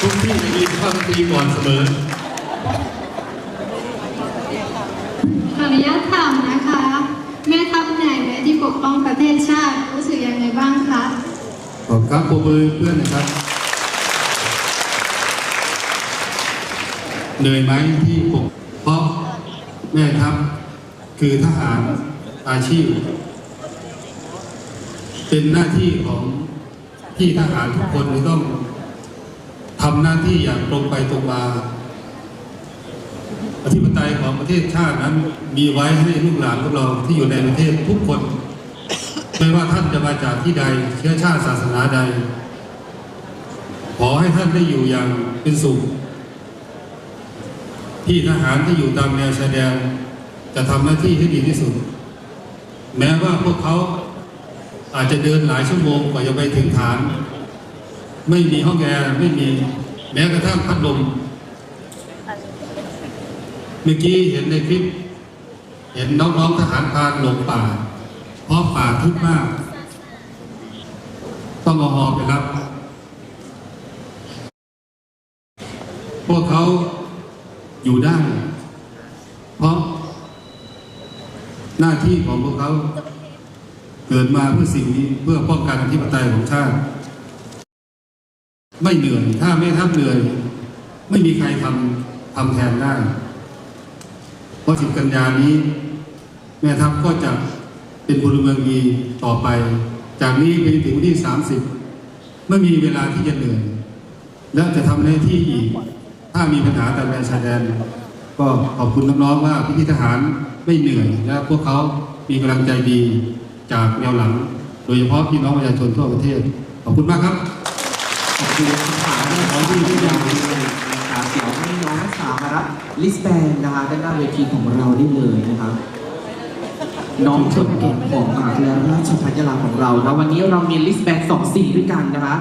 ทุกที่จะมีสุภาพสตรีก่อนเสมอขออนุญาตถามนะคะ แม่ทัพเหนื่อยไหมที่ปกป้องประเทศชาติรู้สึกยังไงบ้างคะขอบครับปรบมือเพื่อนนะครับเหนื่อยไหมที่ปกเพราะแม่ทัพคือทหารอาชีพ เป็นหน้าที่ของพี่ทหารทุกคนที่ต้อง ทำหน้าที่อย่างตรงไปตรงมาอธิปไตยของประเทศชาตินั้น มีไว้ให้ลูกหลานของเราที่อยู่ในประเทศทุกคน ไม่ว่าท่านจะมาจากที่ใดเชื้อชาติศาสนาใด ขอให้ท่านได้อยู่อย่างเป็นสุข ที่ทหารที่อยู่ตามแนวชายแดนจะทำหน้าที่ให้ดีที่สุด แม้ว่าพวกเขาอาจจะเดินหลายชั่วโมงกว่าจะไปถึงฐาน ไม่มีห้องแอร์ไม่มีแม้กระทั่งพัดลมเมื่อกี้เห็นในคลิป เห็นน้องๆทหารพรานหลงป่า เพราะป่าทึบมาก ต้องเอาหอไปรับพวกเขาอยู่ได้ เพราะ หน้าที่ของพวกเขา เกิดมาเพื่อสิ่งนี้เพื่อป้องกันอธิปไตยของชาติ ไม่เหนื่อย ถ้าไม่ทับเหนื่อย ไม่มีใครทำทำแทนได้ เพราะสิบกันยานี้ แม่ทัพก็จะเป็นพลเมืองดีต่อไป จากนี้ไปถึงวันที่30ไม่มีเวลาที่จะเหนื่อย และจะทำหน้าที่อีก ถ้ามีปัญหาตามแนวชายแดน ก็ขอบคุณน้องๆว่าพี่ทหารไม่เหนื่อย และพวกเขามีกำลังใจดีจากแนวหลัง โดยเฉพาะพี่น้องประชาชนทั่วประเทศ ขอบคุณมากครับ ขอบคุณคำถามที่เขาดีที่อย่างเลยนะครับเดี๋ยวให้น้องนักศึกษามารับลิสแบนนะคะด้านหน้าเวทีของเราได้เลยนะครับน้องชนเก่งของมหาวิทยาลัยราชภัฏยาลาของเรานะวันนี้เรามีลิสแบนสองสีด้วยกันนะคะ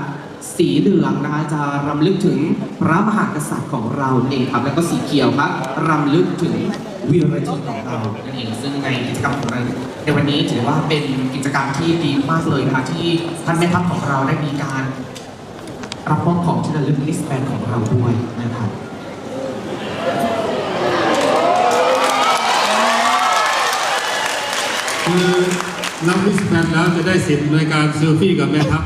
สีเหลืองนะคะจะรำลึกถึงพระมหากษัตริย์ของเราเองครับแล้วก็สีเขียวครับรำลึกถึงวีรชนของเรานั่นเองซึ่งในกิจกรรมของเราในวันนี้ถือว่าเป็นกิจกรรมที่ดีมากเลยนะคะที่ท่านแม่ทัพของเราได้มีการ รับมอบของที่ระลึกลิสแบนของเราด้วยนะครับคือนับวิสแมนแล้วจะได้สิทธิ์ในการเซลฟี่กับแม่ทัพ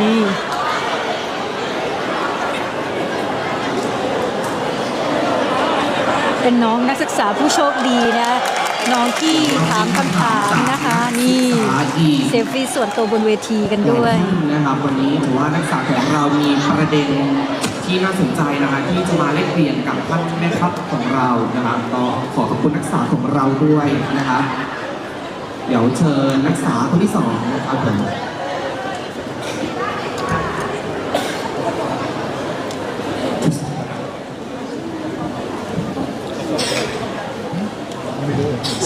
นี่เป็นน้องนักศึกษาผู้โชคดีนะ น้องที่ถามคำถามนะคะ นี่เซฟฟี่ส่วนตัวบนเวทีกันด้วยนะครับวันนี้ถือว่านักศึกษาของเรามีประเด็นที่น่าสนใจนะคะที่จะมาแลกเปลี่ยนกับท่านแม่ทัพของเรานะครับก็ขอขอบคุณนักศึกษาของเราด้วยนะครับเดี๋ยวเชิญนักศึกษาคนที่สองนะครับผม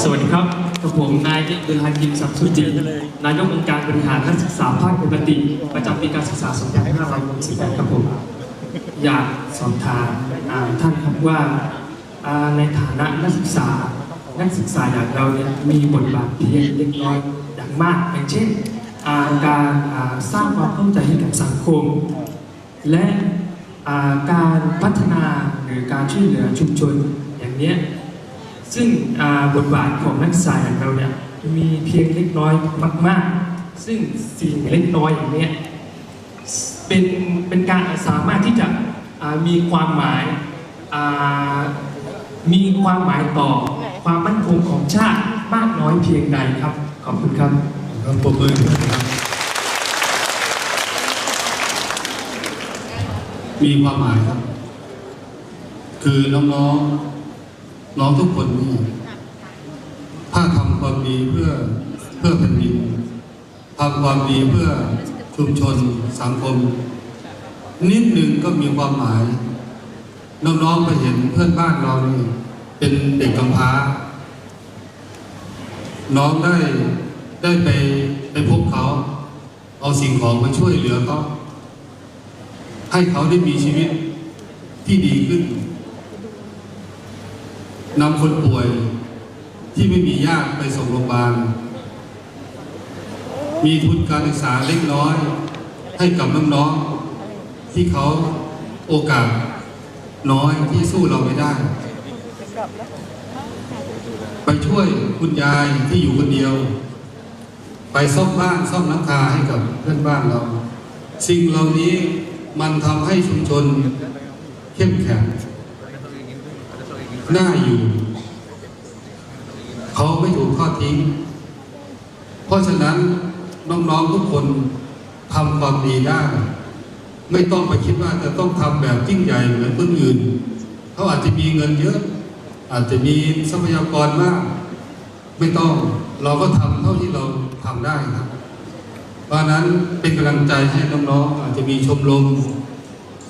สวัสดีครับกับผมนายเดลฮากิมสัมสุจินายกองค์การบริหารนักศึกษาภาคปกติ ประจำปีการศึกษา2568ครับผม อยากสอบถามท่านครับว่าในฐานะนักศึกษา นักศึกษาอย่างเราเนี่ยมีบทบาทเพียงเล็กน้อยอย่างมาก อย่างเช่นการสร้างความเข้าใจให้กับสังคม และการพัฒนาหรือการช่วยเหลือชุมชนอย่างเนี้ย ซึ่งบทบาทของนักศึกษาอย่างเราเนี่ยมีเพียงเล็กน้อยมาก ๆ ซึ่งสิ่งเล็กน้อยอย่างเนี้ยเป็นเป็นการสามารถที่จะมีความหมายมีความหมายต่อความมั่นคงของชาติมากน้อยเพียงใดครับ ขอบคุณครับครับปรบมือด้วยนะครับมีความหมายครับ คือน้องๆ น้องทุกคนนี่ถ้าทำความดีเพื่อเพื่อแผ่นดินทำความดีเพื่อชุมชนสังคม นิดหนึ่งก็มีความหมาย น้องๆไปเห็นเพื่อนบ้านเรานี่เป็นเด็กกำพร้า น้องได้ได้ไปไปพบเขา เอาสิ่งของมาช่วยเหลือเขาให้เขาได้มีชีวิตที่ดีขึ้น นำคนป่วยที่ไม่มีญาติไปส่งโรงพยาบาล มีทุนการศึกษาเล็กน้อย ให้กับน้องๆที่เขาโอกาสน้อยที่สู้เราไม่ได้ ไปช่วยคุณยายที่อยู่คนเดียว ไปซ่อมบ้านซ่อมหลังคาให้กับเพื่อนบ้านเรา สิ่งเหล่านี้มันทำให้ชุมชนเข้มแข็ง น่าอยู่ เขาไม่ถูกทอดทิ้ง เพราะฉะนั้นน้องๆทุกคนทำความดีได้ ไม่ต้องไปคิดว่าจะต้องทำแบบยิ่งใหญ่เหมือนคนอื่น เขาอาจจะมีเงินเยอะ อาจจะมีทรัพยากรมาก ไม่ต้องเราก็ทำเท่าที่เราทำได้ครับเพราะนั้นเป็นกำลังใจให้น้องๆอาจจะมีชมรม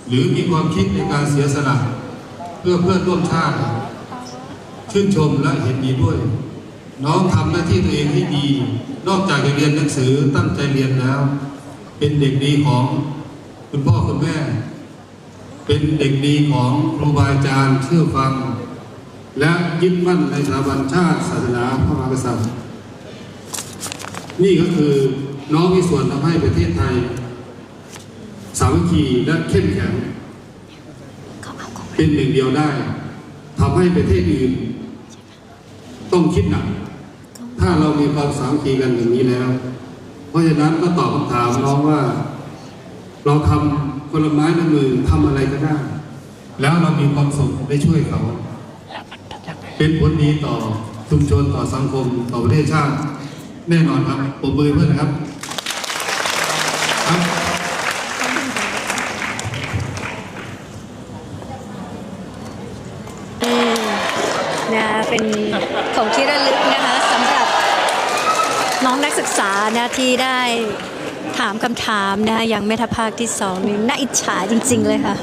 หรือมีความคิดในการเสียสละเพื่อเพื่อนร่วมชาติ ชื่นชมและเห็นดีด้วย น้องทำหน้าที่ตัวเองให้ดี นอกจากจะเรียนหนังสือตั้งใจเรียนแล้ว เป็นเด็กดีของคุณพ่อคุณแม่ เป็นเด็กดีของครูบาอาจารย์เชื่อฟัง และยึดมั่นในสถาบันชาติศาสนาพระมหากษัตริย์ นี่ก็คือน้องมีส่วนทำให้ประเทศไทย สามัคคีและเข้มแข็งเป็นหนึ่งเดียวได้ทำให้ประเทศอื่น ต้องคิดหนัก ถ้าเรามีความสามัคคีกันอย่างนี้แล้ว เพราะฉะนั้นก็ตอบคำถามน้องว่า เราทำคนละไม้ละมือทำอะไรก็ได้ แล้วเรามีความสุขได้ช่วยเขา เป็นผลดีต่อชุมชนต่อสังคมต่อประเทศชาติ แน่นอนครับผมมือเพื่อนนะครับครับ ศึกษาที่ได้ถามคำถามนะยังแม่ทัพภาคที่สองนี่น่าอิจฉาจริง ๆ เลยค่ะ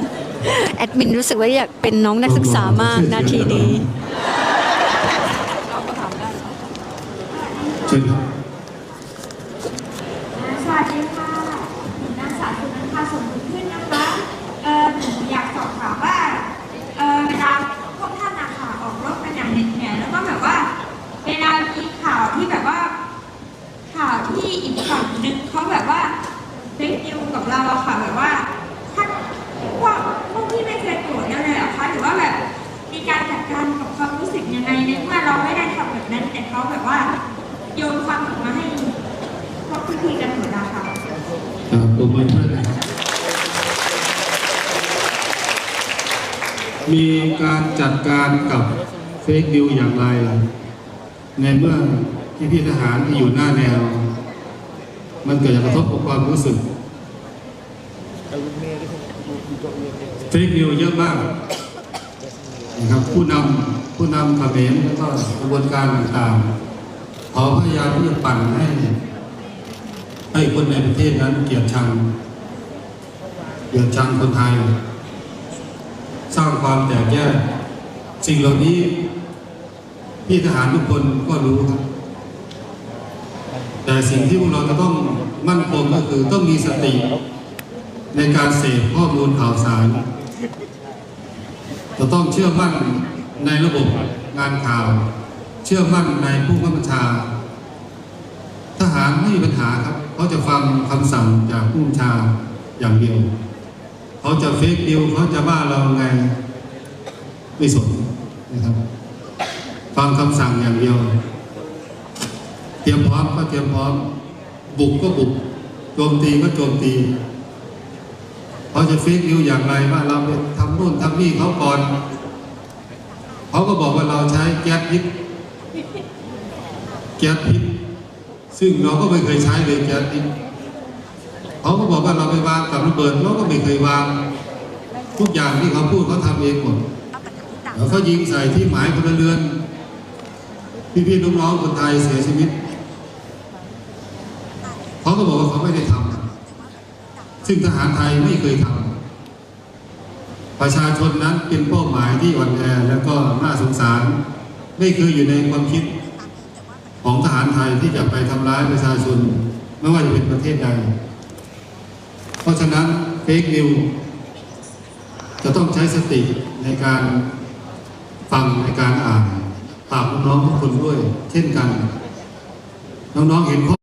แอดมินรู้สึกว่าอยากเป็นน้องนักศึกษามากนาทีนี้เชิญครับสวัสดีค่ะนางสาวสุณนันทาสมบุญขึ้นนะคะเออหนูอยากสอบถามว่าเออเวลาพวกท่านนะคะออกรบกันอย่างเหน็ดเหนื่อยแล้วก็แบบว่าเวลามีข่าวที่แบบว่า ที่อีกฝั่งหนึ่งเขาแบบว่าเฟกนิวกับเราอะค่ะแบบว่าท่านพวกพวกที่ไม่เคยโกรธกันเลยเหรอคะหรือว่าแบบมีการจัดการกับความรู้สึกยังไงในเมื่อเราไม่ได้ทำแบบนั้น แต่เขาแบบว่าโยนความผิดมาให้พวกพี่ๆกันหมดนะคะครับผมมือเพื่อนนะครับมีการจัดการกับเฟกนิวอย่างไร ในเมื่อ ที่พี่ทหารที่อยู่หน้าแนว มันเกิดกระทบกับความรู้สึกเฟกนิวเยอะมากนะครับผู้นำผู้นำเขมรแล้วก็กระบวนการต่างๆเขาพยายามที่จะปั่นให้ ให้คนในประเทศนั้นเกลียดชังเกลียดชังคนไทย สร้างความแตกแยกสิ่งเหล่านี้พี่ทหารทุกคนก็รู้ครับ แต่สิ่งที่พวกเราจะต้องมั่นคงก็คือต้องมีสติในการเสพข้อมูลข่าวสาร จะต้องเชื่อมั่นในระบบงานข่าว เชื่อมั่นในผู้บัญชา ทหารไม่มีปัญหาครับเขาจะฟังคำสั่งจากผู้บัญชาอย่างเดียว เขาจะเฟกนิวเขาจะบ้าเราไงไม่สนนะครับ ฟังคำสั่งอย่างเดียว เตรียมพร้อมก็เตรียมพร้อม บุกก็บุกโจมตีก็โจมตีเขาจะเฟกนิวอย่างไรว่าเราทำนู่นทำนี่เขาก่อนเขาก็บอกว่าเราใช้แก๊สพิษแก๊สพิษซึ่งเราก็ไม่เคยใช้เลยแก๊สพิษเขาก็บอกว่าเราไปวางกับระเบิดเราก็ไม่เคยวาง ทุกอย่างที่เขาพูดเขาทำเองหมดแล้วเขายิงใส่ที่หมายพลเรือน พี่ๆน้องๆคนไทยเสียชีวิต เขาก็บอกว่าเขาไม่ได้ทำซึ่งทหารไทยไม่เคยทำประชาชนนั้นเป็นเป้าหมายที่อ่อนแอแล้วก็น่าสงสาร ไม่เคยอยู่ในความคิดของทหารไทยที่จะไปทำร้ายประชาชน ไม่ว่าจะเป็นประเทศใด เพราะฉะนั้นเฟกนิวจะต้องใช้สติในการฟังในการอ่านฝากน้องๆทุกคนด้วย เช่นกัน น้องๆเห็นข้อ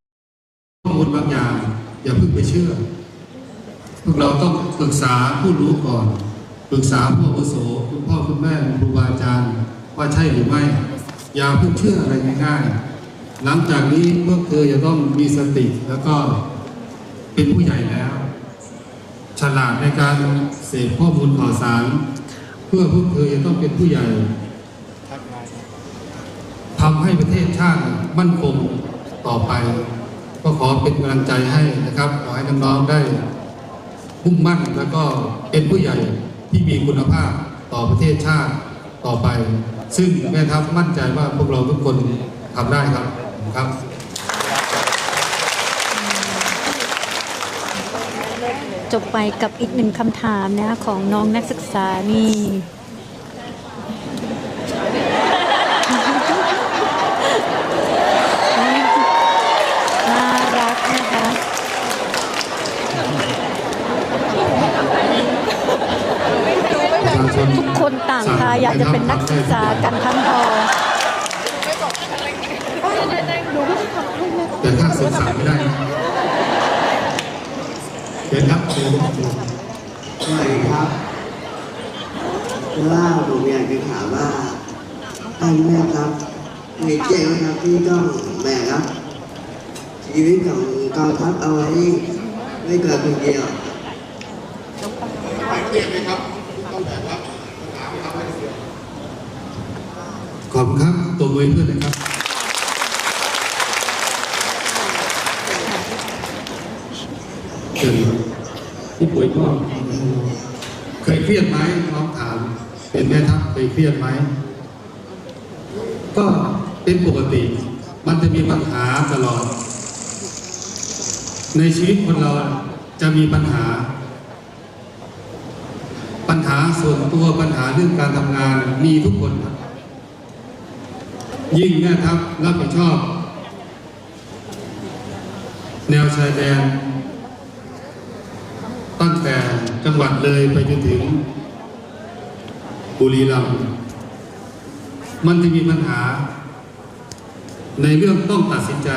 มูลบางอย่าง อย่าเพิ่งไปเชื่อ พวกเราต้องปรึกษาผู้รู้ก่อนปรึกษาผู้อาวุโสคุณพ่อคุณแม่ครูบาอาจารย์ ว่าใช่หรือไม่ อย่าเพิ่งเชื่ออะไรง่ายๆหลังจากนี้พวกเธอจะต้องมีสติแล้วก็เป็นผู้ใหญ่แล้ว ฉลาดในการเสพข้อมูลข่าวสาร เพื่อพวกเธอจะต้องเป็นผู้ใหญ่ทำให้ประเทศชาติมั่นคงต่อไป ก็ขอเป็นกำลังใจให้นะครับ ขอให้น้องๆได้มุ่งมั่นแล้วก็เป็นผู้ใหญ่ที่มีคุณภาพต่อประเทศชาติต่อไป ซึ่งแม่ทัพมั่นใจว่าพวกเราทุกคนทำได้ครับครับจบไปกับอีกหนึ่งคำถามนะของน้องนักศึกษานี่ น่ารักนะคะ ประชาชน ทุก คนต่างพาอยากจะเป็นนักศึกษากันทั้งหอแต่ถ้าสื่อสารไม่ได้นะเชิญครับเรับสวัสดีครับว่าผมอยากจะถามว่าท่านแม่ครับมีเจ๊ไหมครับที่ต้องแบกรับชีวิตของกองทัพเอาไว้ไม่เกินคนเดียวข อบคุณครับ ตัวมือเพื่อนนะครับ เชิญครับผู้ป่วยก็เคยเครียดไหมน้องถาม เป็นแม่ทัพเคยเครียดไหม ก็เป็นปกติ มันจะมีปัญหาตลอด ในชีวิตคนเราจะมีปัญหา ปัญหาส่วนตัวปัญหาเรื่องการทำงานมีทุกคนครับ ยิ่งแม่ทัพรับผิดชอบ แนวชายแดน ตั้งแต่จังหวัดเลยไปจนถึง บุรีรัมย์มันจะมีปัญหา ในเรื่องต้องตัดสินใจ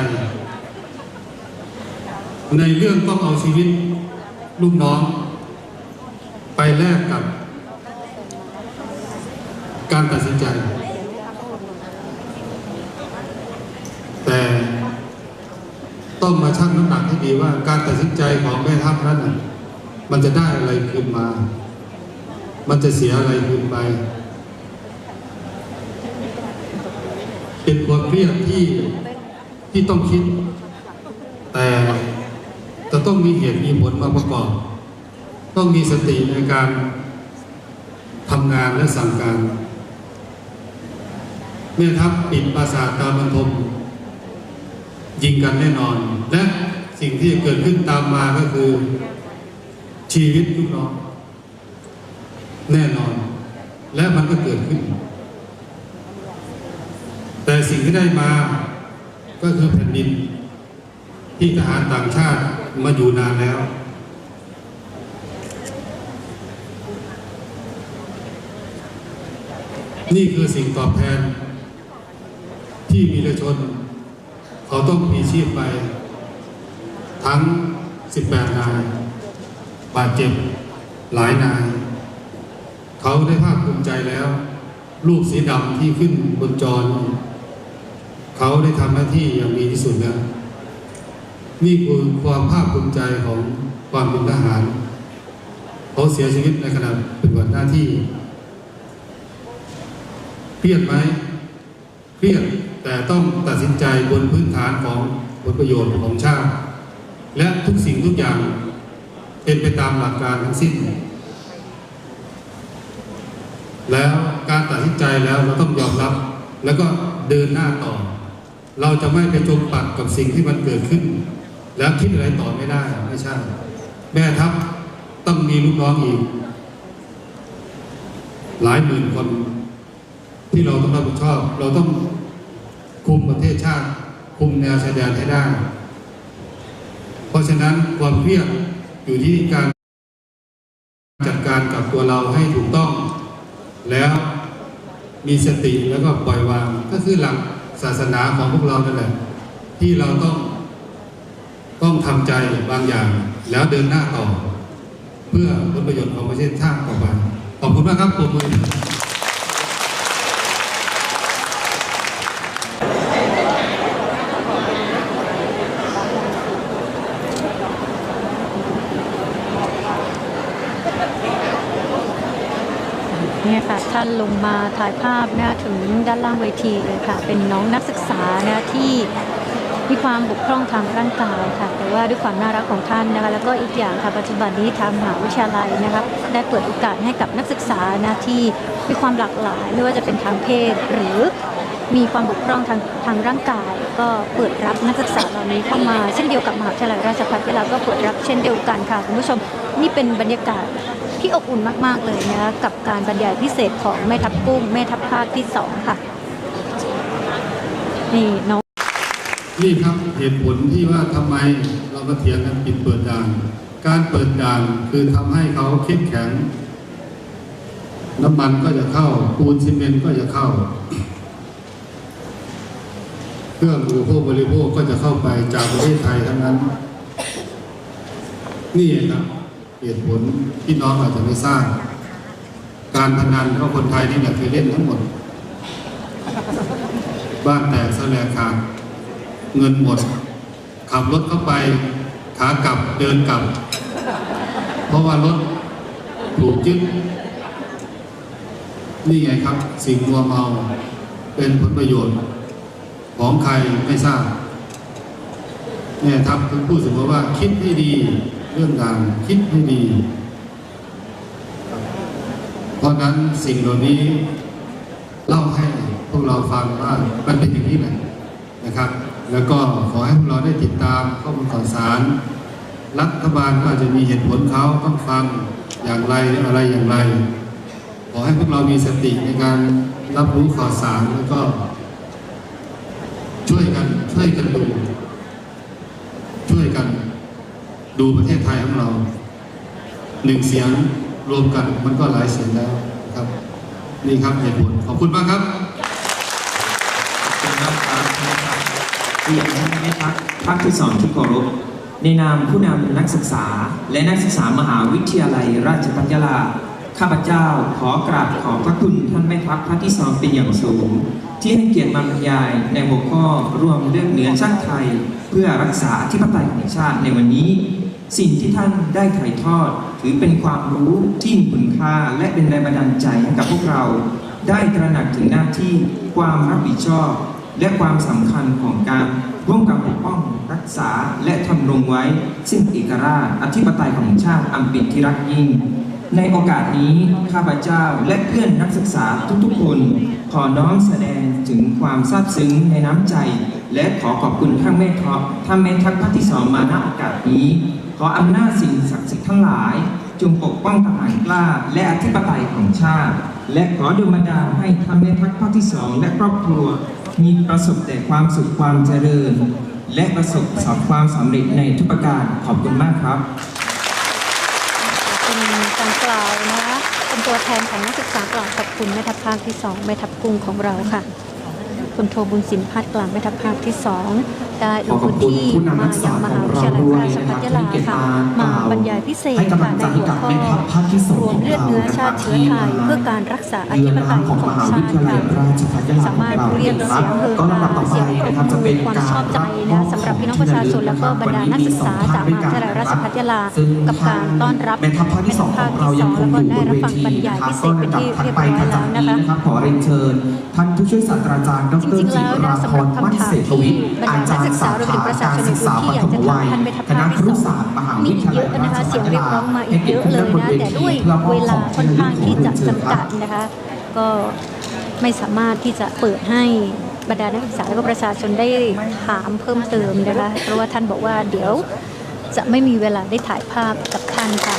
ในเรื่องต้องเอาชีวิตลูกน้อง ไปแลกกับ การตัดสินใจ แต่ต้องมาชั่งน้ำหนักให้ดีว่าการตัดสินใจของแม่ทัพนั้นน่ะมันจะได้อะไรคืนมา มันจะเสียอะไรคืนไป เป็นความเครียดที่ที่ต้องคิด แต่จะต้องมีเหตุมีผลมาประกอบ ต้องมีสติในการทำงานและสั่งการ แม่ทัพปิดปราสาทตามบรรทม ยิงกันแน่นอน และสิ่งที่จะเกิดขึ้นตามมาก็คือ ชีวิตลูกน้องแน่นอน และมันก็เกิดขึ้น แต่สิ่งที่ได้มาก็คือแผ่นดิน ที่ทหารต่างชาติมาอยู่นานแล้วนี่คือสิ่งตอบแทนที่มีประชาชน เขาต้องมีชีพไป ทั้ง 18 นาย บาดเจ็บหลายนาย เขาได้ภาคภูมิใจแล้ว รูปสีดำที่ขึ้นบนจอเขาได้ทำหน้าที่อย่างดีที่สุดแล้ว นี่คือความภาคภูมิใจของความเป็นทหาร เขาเสียชีวิตในขณะปฏิบัติหน้าที่ เครียดไหมเครียด แต่ต้องตัดสินใจบนพื้นฐานของผลประโยชน์ของชาติ และทุกสิ่งทุกอย่างเป็นไปตามหลักการทั้งสิ้น แล้วการตัดสินใจแล้วเราต้องยอมรับ แล้วก็เดินหน้าต่อ เราจะไม่ไปจมปักกับสิ่งที่มันเกิดขึ้น แล้วคิดอะไรต่อไม่ได้ไม่ใช่ แม่ทัพต้องมีลูกน้องอีก หลายหมื่นคนที่เราต้องรับผิดชอบ เราต้อง คุมประเทศชาติ คุมแนวชายแดนให้ได้ เพราะฉะนั้นความเครียดอยู่ที่การจัดการกับตัวเราให้ถูกต้อง แล้วมีสติแล้วก็ปล่อยวาง ก็คือหลักศาสนาของพวกเรานั่นแหละ ที่เราต้อง ต้องทำใจบางอย่าง แล้วเดินหน้าต่อ เพื่อผลประโยชน์ของประเทศชาติต่อไปขอบคุณมากครับปรบมื เนี่ยค่ะท่านลงมาถ่ายภาพนะถึงด้านล่างเวทีเลยค่ะ เป็นน้องนักศึกษานะที่มีความบกพร่องทางร่างกายค่ะ แต่ว่าด้วยความน่ารักของท่านนะคะ แล้วก็อีกอย่างค่ะ ปัจจุบันนี้ทางมหาวิทยาลัยนะคะ ได้เปิดโอกาสให้กับนักศึกษานะที่มีความหลากหลาย ไม่ว่าจะเป็นทางเพศ หรือมีความบกพร่องทางทางร่างกาย ก็เปิดรับนักศึกษาเหล่านี้เข้ามาเช่นเดียวกับมหาวิทยาลัยราชภัฏยะลาก็เปิดรับเช่นเดียวกันค่ะคุณผู้ชมนี่เป็นบรรยากาศ ที่อบอุ่นมาก ๆ เลยนะคะกับการบรรยายพิเศษของแม่ทัพกุ้งแม่ทัพภาคที่สองค่ะ นี่น้องนี่ครับเหตุผลที่ว่าทำไมเรามาเถียงกันปิดเปิดด่าน การเปิดด่านคือทำให้เขาเข้มแข็ง น้ำมันก็จะเข้า ปูนซีเมนต์ก็จะเข้า เครื่องอุปโภคบริโภคก็จะเข้าไปจากประเทศไทยทั้งนั้น นี่ครับ เหตุผลที่น้องอาจจะไม่ทราบการพนันก็คนไทยนี่แหละเคยเล่นทั้งหมด บ้านแตกแสลกขาดเงินหมด ขับรถเข้าไป ขากลับเดินกลับ เพราะว่ารถถูกยึดนี่ไงครับ สิ่งมัวเมาเป็นผลประโยชน์ของใครไม่ทราบเนี่ยทัพพูดสมอว่าคิดให้ดี เรื่องการคิดให้ดี เพราะนั้นสิ่งเหล่านี้เล่าให้พวกเราฟังว่ามันเป็นอย่างนี้แหละนะครับ แล้วก็ขอให้พวกเราได้ติดตามข้อมูลข่าวสาร รัฐบาลก็อาจจะมีเหตุผลเขาต้องฟังอย่างไรอะไรอย่างไร ขอให้พวกเรามีสติในการรับรู้ข่าวสารแล้วก็ ช่วยกันช่วยกันดู ดูประเทศไทยของเราหนึ่งเสียงรวมกันมันก็หลายเสียงแล้วครับ นี่ครับเหตุผลขอบคุณมากครับท่านแม่ทัพภาคที่สองที่เคารพในนามผู้นำนักศึกษา และนักศึกษามหาวิทยาลัยราชภัฏยาลาข้าพเจ้าขอกราบขอบพระคุณท่านแม่ทัพภาคที่สองเป็นอย่างสูง ที่ให้เกียรติมาบรรยายในหัวข้อรวมเรื่องเหนือชาติไทย เพื่อรักษาอธิปไตยของชาติในวันนี้ สิ่งที่ท่านได้ถ่ายทอด ถือเป็นความรู้ที่มีคุณค่าและเป็นแรงบันดาลใจให้กับพวกเรา ได้ตระหนักถึงหน้าที่ความรับผิดชอบ และความสำคัญของการร่วมกันปกป้องรักษาและทำรงไว้ ซึ่งเอกราชอธิปไตยของชาติอันเป็นที่รักยิ่ง ในโอกาสนี้ข้าพเจ้าและเพื่อนนักศึกษาทุกๆคน ขอน้อมแสดงถึงความซาบซึ้งในน้ำใจ และขอขอบคุณท่านแม่ทัพท่านแม่ทัพภาคที่สองมาณโอกาสนี้ ขออำนาจสิ่งศักดิ์สิทธิ์ทั้งหลาย จงปกป้องทหารกล้า และอธิปไตยของชาติ และขอดลบันดาลให้ท่านแม่ทัพภาคที่สองและครอบครัว มีประสบแต่ความสุขความเจริญ และประสบความสำเร็จในทุกประการขอบคุณมากครับเป็นการกล่าวนะคะเป็นตัวแทนของนักศึกษากล่าวขอบคุณแม่ทัพภาคที่สองแม่ทัพกรุงของเราค่ะคุณโทบุญสินพัฒน์กล่างแม่ทัพภาคที่สองได้ลงพื้นที่ขอบคุณผู้นำนัมากศึกยัษางมขหาองวิทเรายาลัยด้วยราชนะคภัรับฏยาที่ลาเกียรติค่ะมามาบรรยายพิเศษให้กำลัค่ะงในใจหัวกับข้อแม่ทัพภาคที่สองรวมเลือดเนื้อชาติเชื้อไทยเพื่อการรักษาอธิปไตยของของมหาชาวิติทยาลัยค่ะราชภัฏยาลาสามารถของเราเรียกนะคเสีรับยงเฮก็ลำดับต่อไปเสียงปรบนะครับจะมืเป็นอความการชอบใจนะสำหรับพี่น้องประชาชนและก็บรรดานักศึกษาจากมหาวิทยาลัยราชภัฏยาลาซึ่งกับการต้อนรับแม่ทัพภาคที่สองของเรายังคงอยู่บนเวทีแล้วก็ได้รับฟังบรรยายนะครับพิเศก็ษเป็นลำดับที่ถัดเรียบไปร้อยถัดแล้จากวนะนี้คะนะครับขอเรียนเชิญ ท่านผู้ช่วยศาสตราจารย์ดจรริงๆจิแล้วรานะพสำหรับรมั่นคำถามเศรษฐวิทย์ที่บรรอาดาจารนักศึกษาสารวมถึงประชาชนศึกษาปที่อยากจะมวัยถามท่านแม่ทัพคณะภาคครุที่สองมีอีกเยอะนะคะเสียงเรียกร้องมาอีกเยอะเลยนะแต่ด้วยเวลาค่อนข้างที่จะจำกัดนะคะ ก็ไม่สามารถที่จะเปิดให้บรรดานักศึกษาและก็ประชาชนได้ถามเพิ่มเติมนะคะเพราะว่าท่านบอกว่าเดี๋ยวจะไม่มีเวลาได้ถ่ายภาพกับท่านค่ะ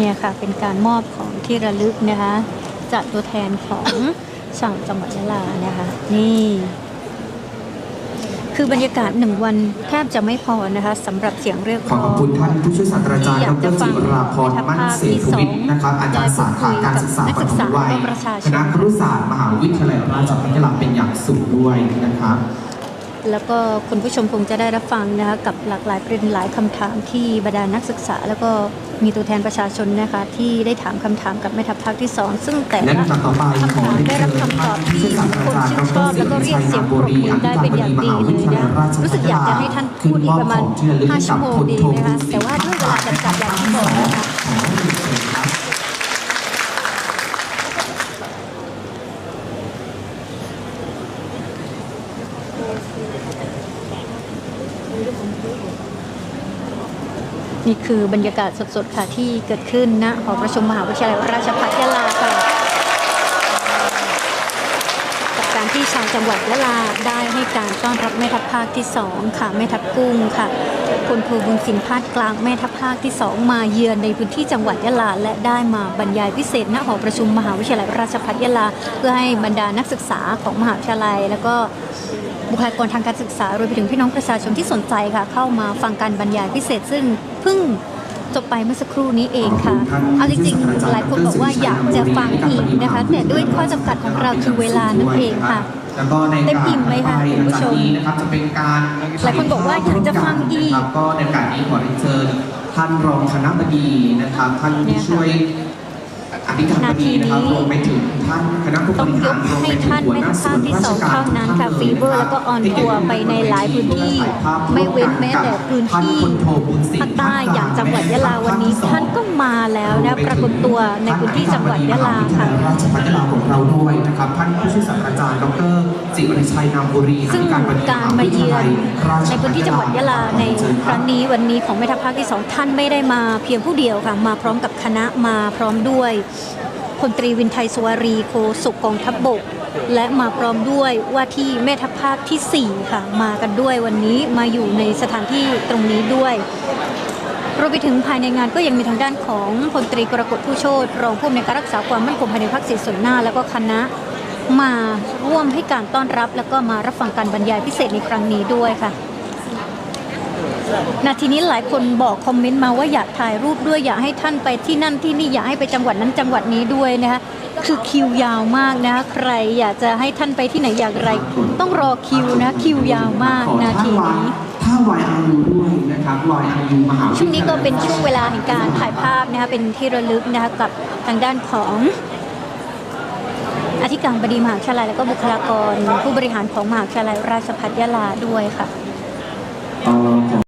เนี่ยค่ะเป็นการมอบของที่ระลึกนะคะจากตัวแทนของช่างจังหวัดยะลานะคะนี่คคือบรรยากาศหนึ่งวันแทบจะไม่พอนะคะสำหรับเสียงเรียกขอร้ขออบงคุณท่านผู้ช่วยศาสตราจารย์ดรจิราพรมั่นเศรษฐวิทย์นะครับอาจารย์สาขาการศึกษาปฐมวัยคณะครุศาสตร์มหาวิทยาลัยราชภัฏยาลาเป็นอย่างสูงด้วยนะครับ แล้วก็คุณผู้ชมคงจะได้รับฟังนะคะกับหลากหลายประเด็นหลายคำถามที่บรรดานักศึกษา แล้วก็มีตัวแทนประชาชนนะคะที่ได้ถามคำถามกับแม่ทัพภาคที่สองซึ่งแต่ละคำถามได้รับคำตอบที่คนชื่นชอบแล้วก็เรียกเสียงปรบมือได้เป็นอย่างดีเลยนะรู้สึกอยากจะให้ท่านพูดอีกประมาณห้5ชั่วโมงดีโทนะคะแต่ว่าด้วยเวลาจำกัดอย่างที่บอกนะคะ ขอเรียนเชิญครับ นี่คือบรรยากาศสดๆค่ะที่เกิดขึ้นณหอประชุมมหาวิทยาลัยราชภัฏยะลาค่ะกับการที่ชาวจังหวัดยะลาได้ให้การต้อนรับแม่ทัพภาคที่2ค่ะแม่ทัพกุ้งค่ะพลโทบุญสินพาดกลางแม่ทัพภาคที่2มาเยือนในพื้นที่จังหวัดยะลา และได้มาบรรยายพิเศษณหอประชุมมหาวิทยาลัยราชภัฏยะลา เพื่อให้บรรดานักศึกษาของมหาวิทยาลัย แล้วก็บุคลากรทางการศึกษารวมไปถึงพี่น้องประชาชนที่สนใจค่ะ เข้ามาฟังการบรรยายพิเศษซึ่ง งจบไปเมื่อสักครู่นี้เองค่ะ เอาจริงๆ หลายคนบอกว่าอยากจะฟังอีกนะคะ แต่ด้วยข้อจำกัดของเราคือเวลานั่นเองค่ะแล้วก็ในเต็มอิ่มไหมคะคุณผู้ชมนี้นะครับจะเป็นการหลายคนบอกว่าอยากจะฟังอีกนะครับก็ในโอกาสนี้ขอเรียนเชิญท่านรองคณะบดีนะครับท่านผู้ช่วย อธิการบดีนะครับรวมไปถึงท่านคณะผู้บต้องริยหารกรวมให้ไปถึงท่านหัวแม่หน้าทัพส่ภาวนคที่ราสชองการเท่านั้นค่ะฟีเวอร์แล้วก็ออนทัวร์ไปในหลายพื้นที่ ไม่เว้นแม้แต่พื้นที่ภาคใต้อย่างจังหวัดยะลาวันนี้ท่านก็มาแล้วนะปรากฏตัวในพื้นที่จังหวัดยะลาค่ะราชภัฏยาลาของเราด้วยนะครับท่านผู้ช่วยศาสตราจารย์ดรจิริชัยนามบุรีซึ่งอธิบดีการมาเยือนในพื้นที่จังหวัดยะลาในครั้งนี้วันนี้ของแม่ทัพภาคที่สองท่านไม่ได้มาเพียงผู้เดียวค่ะมาพร้อมกับคณะมาพร้อมด้วยพลตรีวินไทยสวารีโคศกกองทัพบบก และมาพร้อมด้วยว่าที่แม่ทัพภาคที่ 4 ค่ะ มากันด้วยวันนี้มาอยู่ในสถานที่ตรงนี้ด้วยรวมไปถึงภายในงานก็ยังมีทางด้านของพลตรีกรกฎผู้โชตรองผู้อำนวยการรักษาความมั่นคงภายในภาคสีส่วนหน้า แล้วก็คณะมาร่วมให้การต้อนรับ แล้วก็มารับฟังการบรรยายพิเศษในครั้งนี้ด้วยค่ะ นาทีนี้หลายคนบอกคอมเมนต์มาว่าอยากถ่ายรูปด้วยอยากให้ท่านไปที่นั่นที่นี่อยากให้ไปจังหวัดนั้นจังหวัดนี้ด้วยนะคะคือคิวยาวมากนะคะใครอยากจะให้ท่านไปที่ไหนอย่างไร ต้องรอคิวนะคิวยาวมากขอนาทีท่นี้ท่าวายอายุด้วยนะครับวายอายุมหาวิทยาลัยช่วงนี้ก็เป็นช่วงเวลาแห่งการถ่ายภาพนะคะเป็นที่ระลึกนะคะกับทางด้านของอธิการบดีมหาวิทยาลัยและก็บุคลากร ผู้บริหารของมหาวิทยาลัยราชภัฏยะลาด้วยค่ะเอ่อ